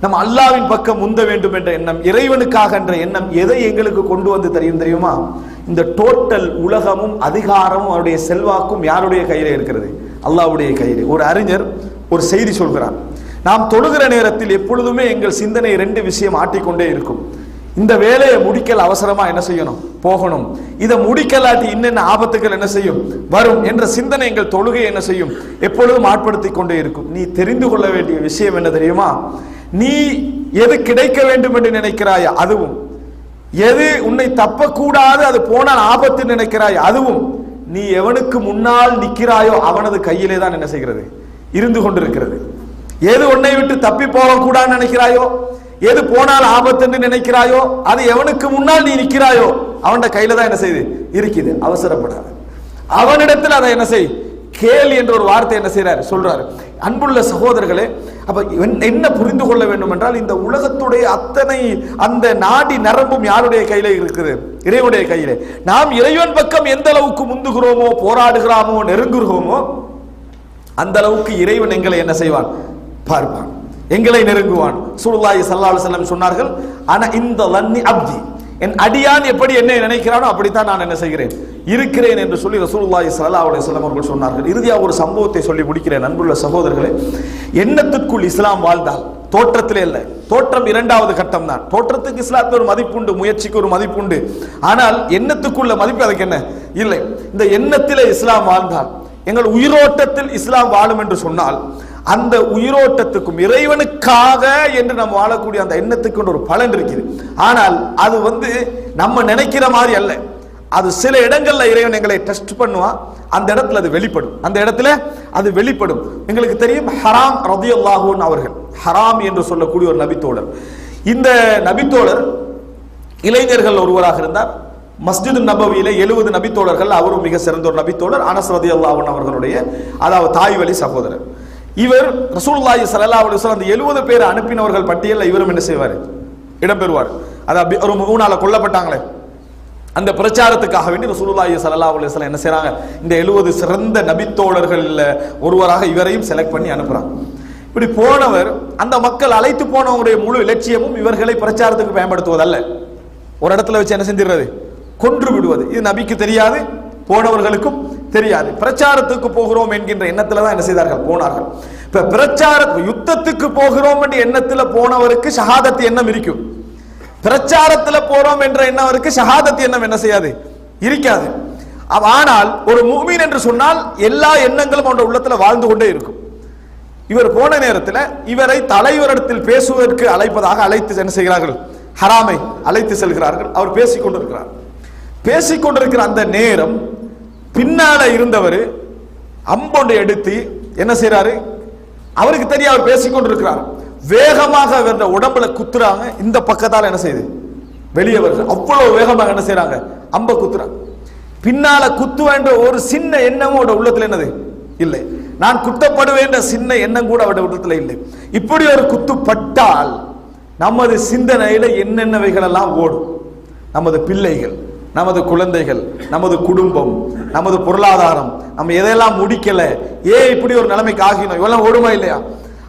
நம்ம அல்லாவின் பக்கம் முந்த வேண்டும் என்ற எண்ணம் இறைவனுக்காக என்ற எண்ணம் எதை எங்களுக்கு கொண்டு வந்து தெரியும் தெரியுமா? இந்த டோட்டல் உலகமும் அதிகாரமும் அவருடைய செல்வாக்கும் யாருடைய கையில இருக்கிறது? அல்லாஹ்வுடைய கையில். ஒரு அறிஞர் ஒரு செய்தி சொல்கிறார். நாம் தொழுகிற நேரத்தில் எப்பொழுதுமே எங்கள் சிந்தனை ரெண்டு விஷயம் ஆட்டிக்கொண்டே இருக்கும். இந்த வேலையை முடிக்கல் அவசரமா என்ன செய்யணும்? போகணும். இதை முடிக்கலாட்டி இன்னென்ன ஆபத்துகள் என்ன செய்யும்? வரும் என்ற சிந்தனை எங்கள் தொழுகை என்ன செய்யும்? எப்பொழுதும் ஆட்படுத்தி கொண்டே இருக்கும். நீ தெரிந்து கொள்ள வேண்டிய விஷயம் என்ன தெரியுமா? நீ எது கிடைக்க வேண்டும் என்று நினைக்கிறாய்? அதுவும். எது உன்னை தப்பக்கூடாது அது போனால் ஆபத்து நினைக்கிறாய்? அதுவும். நீ எவனுக்கு முன்னால் நிற்கிறாயோ அவனது கையிலே தான் என்ன செய்கிறது? இருந்து கொண்டிருக்கிறது. எது உன்னை விட்டு தப்பி போகக்கூடாதுன்னு நினைக்கிறாயோ? எது போனால் ஆபத்து என்று நினைக்கிறாயோ அது எவனுக்கு முன்னால் நீ நிற்கிறாயோ அவன்ட கையில தான் என்ன செய்யுது இருக்குது. அவசரப்படாது. அவனிடத்தில் அதை என்ன செய்? கேள் என்ற ஒரு வார்த்தை என்ன செய்யறாரு சொல்றாரு. அன்புள்ள சகோதரர்களே அப்ப என்ன புரிந்து கொள்ள வேண்டும் என்றால் இந்த உலகத்துடைய அத்தனை அந்த நாடி நரம்பும் யாருடைய கையில இருக்குது? இறைவனுடைய கையில. நாம் இறைவன் பக்கம் எந்த அளவுக்கு முந்துகிறோமோ போராடுகிறோமோ நெருங்குகிறோமோ அந்த அளவுக்கு இறைவன் எங்களை என்ன செய்வான்? பார்ப்பான். எங்களை நெருங்குவான். சூலுல்லாஹி ஸல்லல்லாஹு செல்லம் சொன்னார்கள் ஆனா இந்த லன்னி அப்தி. என் அடியான் எப்படி என்னை நினைக்கிறானோ அப்படித்தான் நான் என்ன செய்கிறேன். இருக்கிறேன் என்று சொல்லி ரசூலுல்லாஹி ஸல்லல்லாஹு அலைஹி வஸல்லம் அவர்கள் சொன்னார்கள். இறுதியாக ஒரு சம்பவத்தை சொல்லி முடிக்கிறேன் அன்புள்ள சகோதரர்களே. எண்ணத்துக்குள் இஸ்லாம் வாழ்ந்தால்? தோற்றத்திலே இல்லை. தோற்றம் இரண்டாவது கட்டம் தான். தோற்றத்துக்கு இஸ்லாத்துக்கு ஒரு மதிப்புண்டு முயற்சிக்கு ஒரு மதிப்புண்டு. ஆனால் எண்ணத்துக்குள்ள மதிப்பு அதுக்கு என்ன? இல்லை. இந்த எண்ணத்திலே இஸ்லாம் வாழ்ந்தால் எங்கள் உயிரோட்டத்தில் இஸ்லாம் வாழும் என்று சொன்னால் அந்த உயிரோட்டத்துக்கும் இறைவனுக்காக என்று நம்ம வாழக்கூடிய அந்த எண்ணத்துக்கு ஒரு பலன் இருக்குது. ஆனால் அது வந்து நம்ம நினைக்கிற மாதிரி அல்ல. அது சில இடங்கள்ல இறைவன் எங்களை டெஸ்ட் பண்ணுவான். அந்த இடத்துல அது வெளிப்படும். அந்த இடத்துல அது வெளிப்படும். எங்களுக்கு தெரியும் ஹராம் ரதியுல்லாஹூன் அவர்கள். ஹராம் என்று சொல்லக்கூடிய ஒரு நபித்தோழர். இந்த நபித்தோழர் இளைஞர்கள் ஒருவராக இருந்தார். மஸ்ஜிது நபவியில எழுபது நபித்தோழர்கள் அவரும் மிக சிறந்த ஒரு நபித்தோழர் அனஸ் ரதி அல்லாஹன் அவர்களுடைய அதாவது தாய் வழி சகோதரர். இவர் ரசூல்லாஹி சல்லா அலி அந்த எழுபது பேர் அனுப்பினவர்கள் பட்டியலில் இவரும் என்ன செய்வார்? இடம்பெறுவார். அதை ஒரு மூணால கொல்லப்பட்டாங்களே. அந்த பிரச்சாரத்துக்காக வேண்டி ரசூலுல்லாஹி சல்லா அலுவலம் என்ன செய்கிறாங்க இந்த 70 சிறந்த நபித்தோழர்களில் ஒருவராக இவரையும் செலக்ட் பண்ணி அனுப்புகிறாங்க இப்படி போனவர் அந்த மக்கள் அழைத்து போனவங்களுடைய முழு இலட்சியமும் இவர்களை பிரச்சாரத்துக்கு பயன்படுத்துவதல்ல. ஒரு இடத்துல வச்சு என்ன செஞ்சிடுறது? கொன்று விடுவது. இது நபிக்கு தெரியாது போனவர்களுக்கும் தெரியாது. பிரச்சாரத்துக்கு போகிறோம் என்கின்ற எண்ணத்துல தான் என்ன செய்தார்கள்? போனார்கள். இப்ப பிரச்சார யுத்தத்துக்கு போகிறோம் என்ற எண்ணத்துல போனவருக்கு ஷஹாதத்து எண்ணம் இருக்கும். பிரச்சாரத்துல போறோம் என்ற எண்ணம் அவருக்கு ஷஹாதத்து எண்ணம் என்ன செய்யாது? இருக்காது. ஆனால் ஒரு முஃமின் என்று சொன்னால் எல்லா எண்ணங்களும் அவனுடைய உள்ளத்துல வாழ்ந்து கொண்டே இருக்கும். இவர் போன நேரத்தில் இவரை தலைவரிடத்தில் பேசுவதற்கு அழைப்பதாக அழைத்து என்ன செய்கிறார்கள்? ஹராமை அழைத்து செல்கிறார்கள். அவர் பேசிக் கொண்டிருக்கிறார் பேசிக் கொண்டிருக்கிற அந்த நேரம் பின்னால இருந்தவர் அம்பொண்டை எடுத்து என்ன செய்யறாரு அவருக்கு தெரிய அவர் பேசிக்கொண்டிருக்கிறார் வேகமாக வந்த உடம்புல குத்துறாங்க. இந்த பக்கத்தால் என்ன செய்யுது? வெளியே வருது. அவ்வளவு வேகமாக என்ன செய்யறாங்க அம்ப குத்துறாங்க. பின்னால குத்துவேன்ற ஒரு சின்ன எண்ணமும் அவட உள்ளத்துல என்னது? இல்லை. நான் குத்தப்படுவேன் சின்ன எண்ணம் கூட அவட உள்ளத்துல இல்லை. இப்படி ஒரு குத்து பட்டால் நமது சிந்தனையில என்னென்னவைகள் எல்லாம் ஓடும்? நமது பிள்ளைகள். நமது குழந்தைகள் நமது குடும்பம் நமது பொருளாதாரம் நம்ம எதையெல்லாம் முடிக்கலை ஏன் இப்படி ஒரு நிலைமைக்கு ஆகினோம்? இவெல்லாம் ஓடுமா இல்லையா?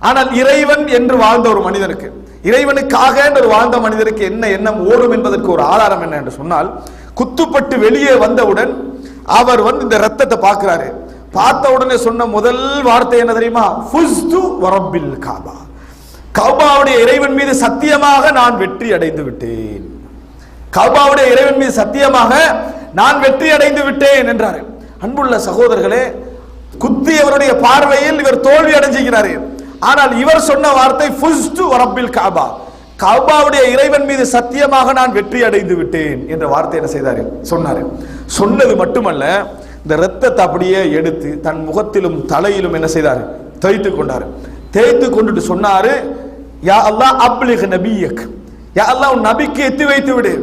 ஆனால் இறைவன் என்று வாழ்ந்த ஒரு மனிதனுக்கு இறைவனுக்காக என்று வாழ்ந்த மனிதருக்கு என்ன எண்ணம் ஓடும் என்பதற்கு ஒரு ஆதாரம் என்ன என்று சொன்னால் குத்துப்பட்டு வெளியே வந்தவுடன் அவர் வந்து இந்த ரத்தத்தை பார்க்கிறாரு. பார்த்த உடனே சொன்ன முதல் வார்த்தை என்ன தெரியுமா? ஃபுஸ்து வரப்பில் காபா. கௌபாவுடைய இறைவன் மீது சத்தியமாக நான் வெற்றி அடைந்து விட்டேன். கௌபாவுடைய இறைவன் மீது சத்தியமாக நான் வெற்றி அடைந்து விட்டேன் என்றார். அன்புள்ள சகோதரர்களே குத்தியவருடைய பார்வையில் இவர் தோல்வி அடைஞ்சுகிறார். ஆனால் இவர் சொன்ன வார்த்தை ஃபுஸ்டு வரப்பில் காபா காபாவுடைய இறைவன் மீது சத்தியமாக நான் வெற்றி அடைந்து விட்டேன் என்ற வார்த்தை என்ன செய்தார்? சொன்னார். சொன்னது மட்டுமல்ல இந்த ரத்தத்தை அப்படியே எடுத்து தன் முகத்திலும் தலையிலும் என்ன செய்தார்? தேய்த்து கொண்டார். தேய்த்து கொண்டுட்டு சொன்னாரு யா அல்லாஹ் அப்லிக் நபியக். யா அல்லாஹ் உன் நபிக்கு எத்தி வைத்து விடு.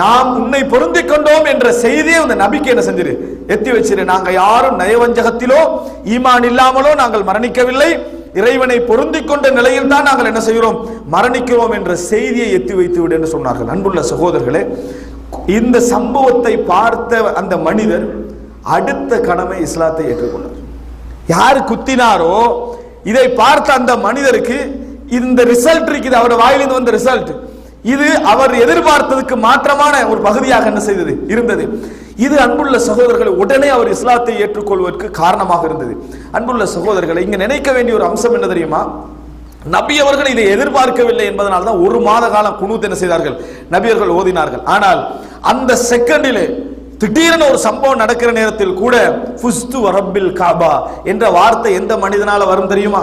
நாம் உன்னை பொருந்தி கொண்டோம் என்ற செய்தியை அந்த நபிக்கு என்ன செஞ்சிரு? எத்தி வச்சிரு. நாங்க யாரும் நயவஞ்சகத்திலோ ஈமான் இல்லாமலோ நாங்கள் மரணிக்கவில்லை. இறைவனை பொருந்தி கொண்ட நிலையில் தான் நாங்கள் என்ன செய்கிறோம்? மரணிக்கிறோம் என்ற செய்தியை எத்தி வைத்து விடு என்று சொன்னார்கள். அன்புள்ள சகோதரர்களே இந்த சம்பவத்தை பார்த்த அந்த மனிதர் அடுத்த கடமை இஸ்லாத்தை ஏற்றுக்கொண்டார். யார் குத்தினாரோ இதை பார்த்த அந்த மனிதருக்கு இந்த ரிசல்ட் இருக்குது. அவரோட வாயிலிருந்து வந்த ரிசல்ட். இது அவர் எதிர்பார்த்ததுக்கு மாற்றமான ஒரு பகுதியாக என்ன செய்தது? இருந்தது. இது அன்புள்ள சகோதரர்களை உடனே அவர் இஸ்லாத்தை ஏற்றுக்கொள்வதற்கு காரணமாக இருந்தது. அன்புள்ள சகோதரர்களை இங்க நினைக்க வேண்டிய ஒரு அம்சம் என்ன தெரியுமா? நபி அவர்கள் இதை எதிர்பார்க்கவில்லை என்பதனால் தான் ஒரு மாத காலம் குனூத் என்ன செய்தார்கள்? நபியர்கள் ஓதினார்கள். ஆனால் அந்த செகண்டிலே திடீரென ஒரு சம்பவம் நடக்கிற நேரத்தில் கூட ஃபுஸ்து வரப்பில் காபா என்ற வார்த்தை எந்த மனிதனால வரும் தெரியுமா?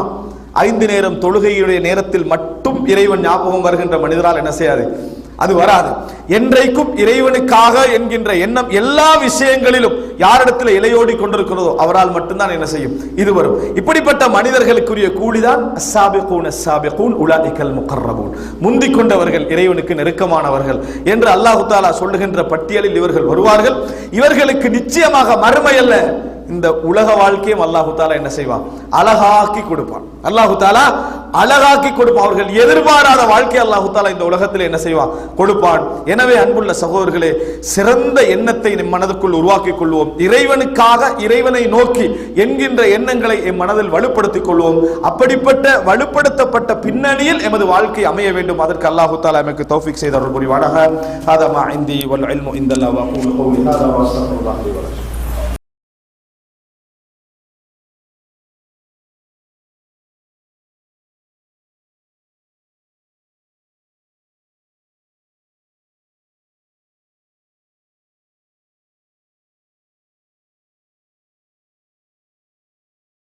ஐந்து நேரம் தொழுகையுடைய நேரத்தில் மட்டும் இறைவன் ஞாபகம் வருகின்ற மனிதரால் என்ன செய்யாது? அது வராது. என்றைக்கும் இறைவனுக்காக என்கின்ற எண்ணம் எல்லா விஷயங்களிலும் யாரிடத்தில் இலையோடி கொண்டிருக்கிறதோ அவரால் மட்டும்தான் என்ன செய்யும்? இது வரும். இப்படிப்பட்ட மனிதர்களுக்குரிய கூலிதான் அஸ்ஸாபிகூன் அஸ்ஸாபிகூன் உலாஇகல் முகர்ரபூன். முந்திக் கொண்டவர்கள் இறைவனுக்கு நெருக்கமானவர்கள் என்று அல்லாஹு தாலா சொல்லுகின்ற பட்டியலில் இவர்கள் வருவார்கள். இவர்களுக்கு நிச்சயமாக மறுமை அல்ல. இந்த உலக வாழ்க்கையும் அல்லாஹு தாலா என்ன செய்வான்? அழகாக்கி கொடுப்பான். அல்லாஹு தாலா அழகாக்கி கொடுப்பான். அவர்கள் எதிர்பாராத வாழ்க்கை அல்லாஹு தாலா இந்த உலகத்தில் என்ன செய்வான்? கொடுப்பான். எனவே அன்புள்ள சகோதரர்களே சிறந்த எண்ணத்தை நம் மனதுக்குள் உருவாக்கிக் கொள்வோம். இறைவனுக்காக இறைவனை நோக்கி என்கின்ற எண்ணங்களை என் மனதில் வலுப்படுத்திக் கொள்வோம். அப்படிப்பட்ட வலுப்படுத்தப்பட்ட பின்னணியில் எமது வாழ்க்கை அமைய வேண்டும். அதற்கு அல்லாஹு தாலா எமக்கு தௌஃபிக் செய்தவர் புரிவானாக. هذا ما عندي والعلم عند الله واقول قولي هذا واستغفر الله لي ولكم